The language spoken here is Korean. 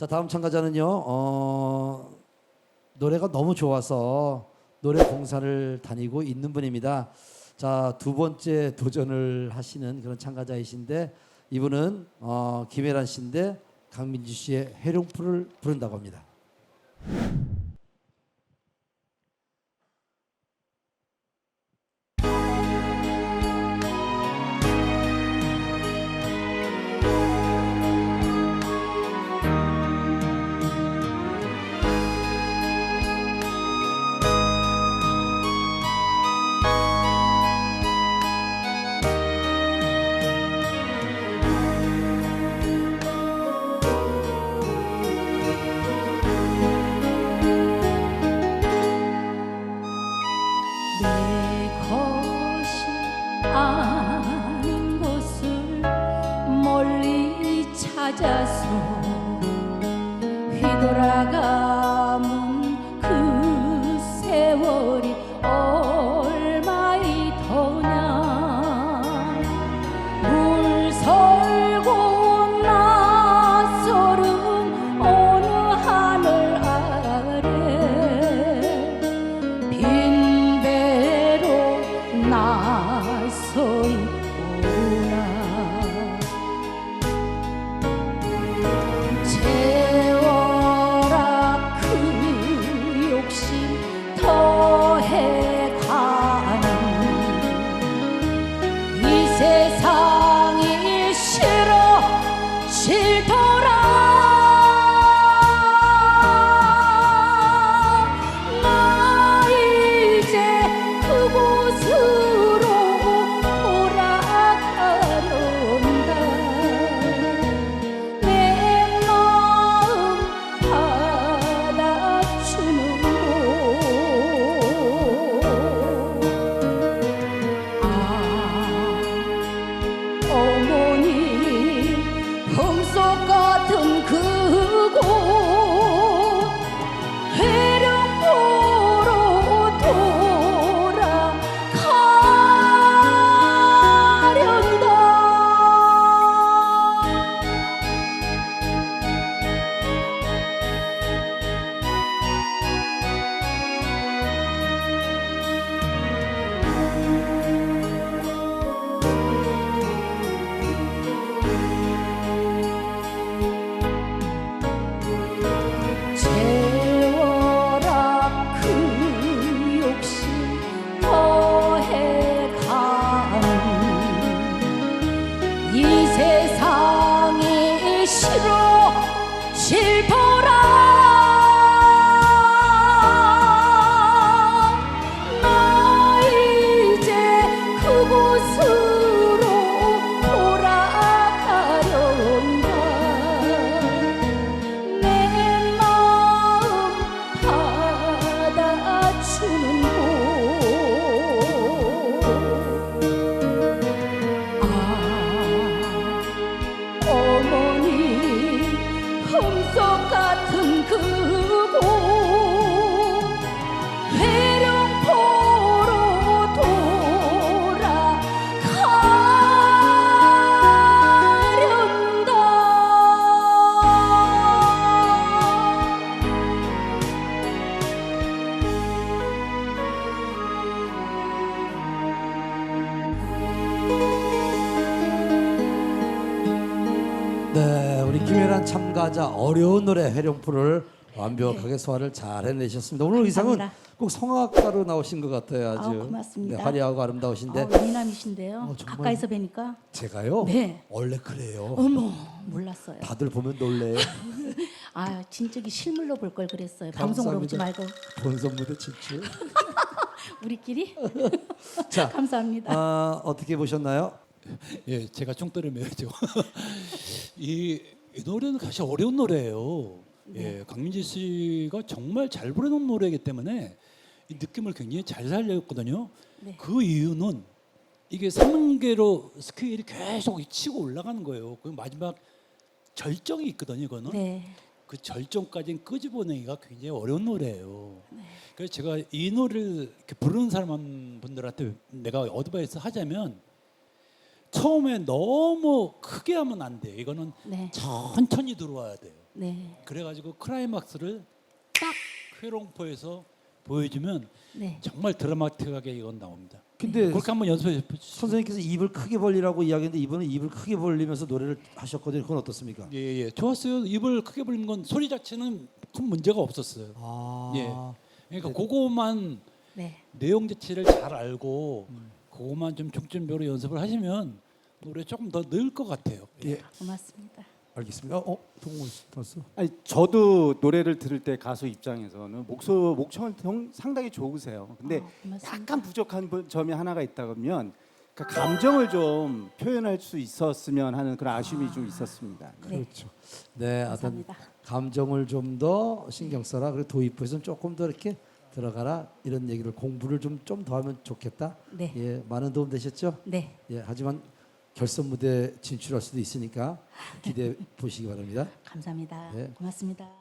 자 다음 참가자는요. 어, 노래가 너무 좋아서 노래 봉사를 다니고 있는 분입니다. 자 두 번째 도전을 하시는 그런 참가자이신데 이분은 어, 김혜란 씨인데 강민주 씨의 해룡풀을 부른다고 합니다. 찾아서 휘돌아가 김혜란 참가자 어려운 노래 해룡풀을 완벽하게 소화를 잘 해내셨습니다. 오늘 의상은 감사합니다. 꼭 성악가로 나오신 것 같아요. 아주 아우, 고맙습니다. 네, 화려하고 아름다우신데 아, 미남이신데요. 어, 정말- 가까이서 뵈니까 제가요. 네. 원래 그래요. 어머 몰랐어요. 다들 보면 놀래요. 아 진짜기 실물로 볼 걸 그랬어요. 방송으로 보지 말고 본선 무대 진출. 우리끼리 자, 감사합니다. 아, 어떻게 보셨나요? 예, 제가 총대를 매야죠. 이, 이 노래는 사실 어려운 노래예요. 예, 강민지 씨가 정말 잘 부르는 노래이기 때문에 이 느낌을 굉장히 잘 살렸거든요. 네. 그 이유는 이게 3개로 스케일이 계속 치고 올라가는 거예요. 그 마지막 절정이 있거든요. 이거는 네. 그 절정까지는 끄집어내기가 굉장히 어려운 노래예요. 그래서 제가 이 노래를 이렇게 부르는 사람 분들한테 내가 어드바이스 하자면 처음에 너무 크게 하면 안 돼요. 이거는 네. 천천히 들어와야 돼요. 네. 그래가지고 클라이막스를 딱. 회롱포에서 보여주면 네. 정말 드라마틱하게 이건 나옵니다. 근데 그렇게 한번 연습해 보시죠. 선생님께서 입을 크게 벌리라고 이야기했는데 이번은 입을 크게 벌리면서 노래를 하셨거든요. 그건 어떻습니까? 예, 예, 좋았어요. 입을 크게 벌린 건 소리 자체는 큰 문제가 없었어요. 아, 예. 그러니까 그거만 네. 내용 자체를 잘 알고 그거만 좀 중점적으로 연습을 하시면 노래 조금 더 늘 것 같아요. 예, 고맙습니다. 알겠습니다. 어, 동훈 봤어? 아니 저도 노래를 들을 때 가수 입장에서는 목소 목청은 정- 상당히 좋으세요. 근데 아, 고맙습니다. 약간 부족한 부- 점이 하나가 있다면 그 감정을 좀 표현할 수 있었으면 하는 그런 아쉬움이 좀 있었습니다. 네. 그렇죠. 네, 어떤 감사합니다. 감정을 좀 더 신경 써라. 그리고 도입부에서는 조금 더 이렇게 들어가라 이런 얘기를 공부를 좀 좀 더 하면 좋겠다. 네. 예, 많은 도움 되셨죠? 네. 예, 하지만 결선 무대 진출할 수도 있으니까 기대해 보시기 바랍니다. 감사합니다. 네. 고맙습니다.